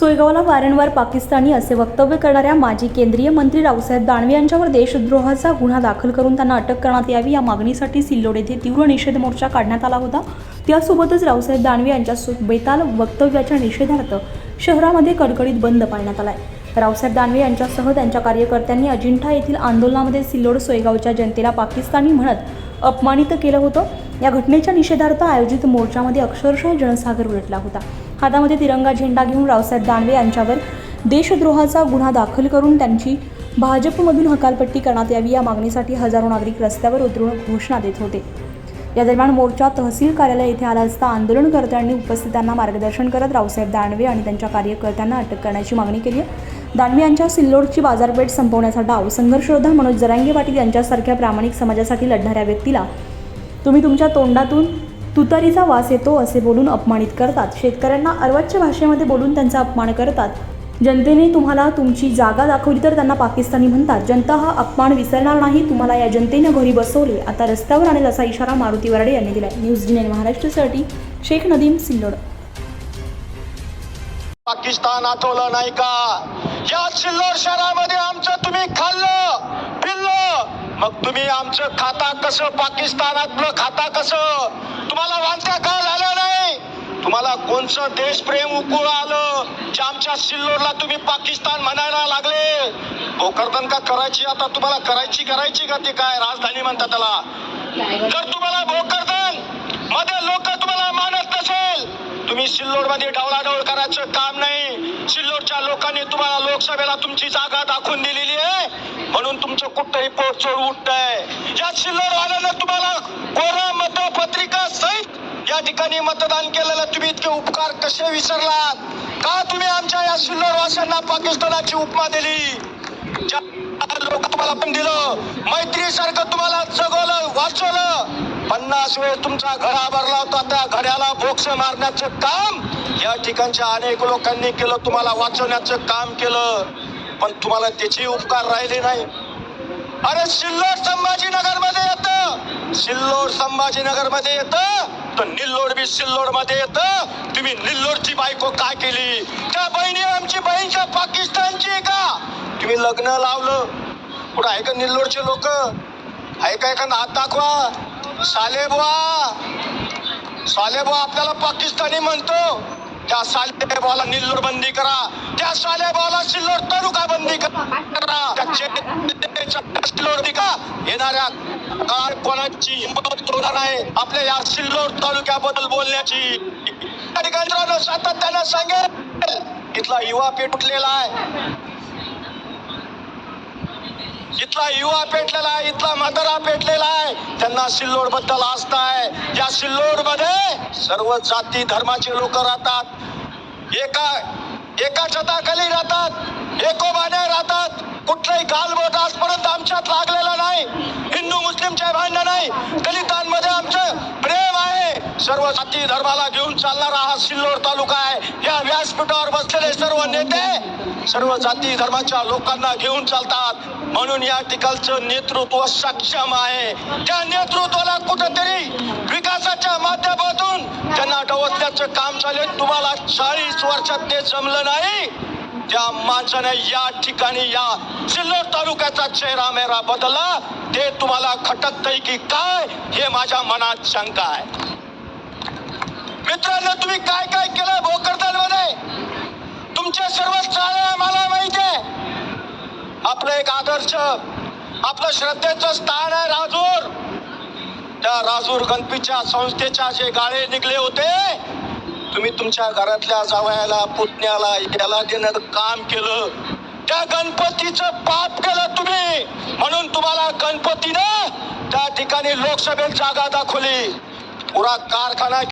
सोयगावला वारंवार पाकिस्तानी असे वक्तव्य करणाऱ्या माजी केंद्रीय मंत्री रावसाहेब दानवे यांच्यावर देशद्रोहाचा गुन्हा दाखल करून त्यांना अटक करण्यात यावी या मागणीसाठी सिल्लोड येथे तीव्र निषेध मोर्चा काढण्यात आला होता. त्यासोबतच रावसाहेब दानवे यांच्या सु- बेताल वक्तव्याच्या निषेधार्थ शहरामध्ये कडकडीत बंद पाळण्यात आलाय. रावसाहेब दानवे यांच्यासह त्यांच्या कार्यकर्त्यांनी अजिंठा येथील आंदोलनामध्ये सिल्लोड सोयगावच्या जनतेला पाकिस्तानी म्हणत अपमानित केलं होतं. या घटनेच्या निषेधार्थ आयोजित मोर्चामध्ये अक्षरशः जनसागर उलटला होता. हातामध्ये तिरंगा झेंडा घेऊन रावसाहेब दानवे यांच्यावर देशद्रोहाचा गुन्हा दाखल करून त्यांची भाजपमधून हकालपट्टी करण्यात यावी या मागणीसाठी हजारो नागरिक रस्त्यावर उतरून घोषणा देत होते. या दरम्यान मोर्चा तहसील कार्यालय येथे आला असता आंदोलनकर्त्यांनी उपस्थितांना मार्गदर्शन करत रावसाहेब दानवे आणि त्यांच्या कार्यकर्त्यांना अटक करण्याची मागणी केली आहे. दानवे यांच्या सिल्लोडची बाजारपेठ संपवण्याचा डाव संघर्षयोद्धा मनोज जरांगे पाटील यांच्यासारख्या प्रामाणिक समाजासाठी लढणाऱ्या व्यक्तीला तुम्ही तुमच्या तोंडातून तुतारीचा वास येतो असे बोलून अपमानित करतात. शेतकऱ्यांना अर्वाच्य भाषेमध्ये बोलून त्यांचा अपमान करतात. जनतेने तुम्हाला तुमची जागा दाखवली तर त्यांना पाकिस्तानी म्हणतात. जनता हा अपमान विसरणार नाही तुम्हाला या जनतेनं घरी बसवले. आता रस्त्यावर आणेल असा इशारा मारुती वराडे यांनी दिला न्यूज जी नाईन महाराष्ट्रासाठी शेख नदीम सिल्लोड. पाकिस्तान आठवलं नाही का? या सिल्लोड शहरामध्ये आमचं तुम्ही खाल्लं पिल्लं. मग तुम्ही आमचं खाता कसं? पाकिस्तानातलं खाता कसं? तुम्हाला वांत्या का झालं नाही? तुम्हाला कोणचं देशप्रेम उकळ आलं? जे आमच्या सिल्लोडला तुम्ही पाकिस्तान म्हणायला लागले. भोकरदन का करायची? आता तुम्हाला करायची करायची का ते काय? राजधानी म्हणतात त्याला. जर तुम्हाला भोकरदनमध्ये लोक तुम्हाला मानत नसेल तुम्ही सिल्लोडमध्ये डावळाडवळ करायचं काम नाही. सिल्लोडच्या लोकांनी तुम्हाला लोकसभेला तुमची जागा दाखवून दिलेली आहे. म्हणून तुमचं कुठंही पोट चोर उठतंय. या सिल्लोड वाल्यानं तुम्हाला कोरा मतपत्रिका सहित या ठिकाणी मतदान केलेलं तुम्ही इतके उपकार कसे विसरलात? का तुम्ही आमच्या या सिल्लोड वासियांना पाकिस्तानाची उपमा दिली? ज्या लोक तुम्हाला पण दिलं मैत्री सारखं तुम्हाला जगवलं वाचवलं पन्नास वेळ तुमचा घडा भरला होता त्या घड्याला बोक्स मारण्याचं काम या ठिकाणच्या अनेक लोकांनी केलं तुम्हाला वाचवण्याचं काम केलं पण तुम्हाला त्याचे उपकार राहिले नाही. अरे सिल्लोड संभाजीनगरमध्ये येत सिल्लोड संभाजीनगरमध्ये येत तर निल्लोड बी सिल्लोडमध्ये येत. तुम्ही निल्लोडची बायको काय केली? त्या बहिणी आमची बहीणच्या पाकिस्तानची आहे का? तुम्ही लग्न लावलं. कुठं आहे का निल्लोडचे लोक? आहे का एखादा हात दाखवा? सालेबुआ! सालेबुआ आपल्याला पाकिस्तानी म्हणतो त्या सालेबाला निल्लोड बंदी करा. त्या सालेबाला सिल्लोड तालुका बंदी करा येणाऱ्या काळ कोणाची हिंमत होणार आहे? आपल्या या सिल्लोड तालुक्याबद्दल बोलण्याची. ठिकाणी मित्रांनो, सातत्यानं सांगेल इथला युवा पेटलेला आहे. इथला युवा पेटलेला आहे इथला म्हातारा पेटलेला आहे त्यांना सिल्लोडबद्दल आस्था आहे. या सिल्लोडमध्ये सर्व जाती धर्माचे लोक राहतात. एका एका छताखाली राहतात. एकोबाने राहतात. कुठलाही गालबोट आजपर्यंत आमच्यात लागलेला नाही. हिंदू मुस्लिमच्या भांडण नाही. दलितांमध्ये आमचं सर्व जाती धर्माला घेऊन चालणारा हा सिल्लोड तालुका आहे. या व्यासपीठावर बसलेले सर्व नेते सर्व जाती धर्माच्या लोकांना घेऊन चालतात. म्हणून या ठिकाणचं नेतृत्व सक्षम आहे. त्या नेतृत्वाला कुठेतरी विकासाच्या माध्यमातून त्यांना डवसल्याचं काम चालेल. तुम्हाला चाळीस वर्षात ते जमलं नाही. त्या माणसाने या ठिकाणी या सिल्लोड तालुक्याचा चेहरा मेहरा बदलला. ते तुम्हाला खटकतय की काय हे माझ्या मनात शंका आहे. मित्रांनो तुम्ही काय काय केलं भोकरदनमध्ये तुमचे सर्व चाळे आम्हाला माहिती आहे. आपलं एक आदर्श आपलं श्रद्धेचं स्थान आहे राजूर. त्या राजूर गणपतीच्या संस्थेच्या जे गाळे निघले होते तुम्ही तुमच्या घरातल्या जावयाला पुतण्याला याला देण्याचं काम केलं. त्या गणपतीचं पाप केलं तुम्ही. म्हणून तुम्हाला गणपतीनं त्या ठिकाणी लोकसभेत जागा दाखवली. पुरा कारखाना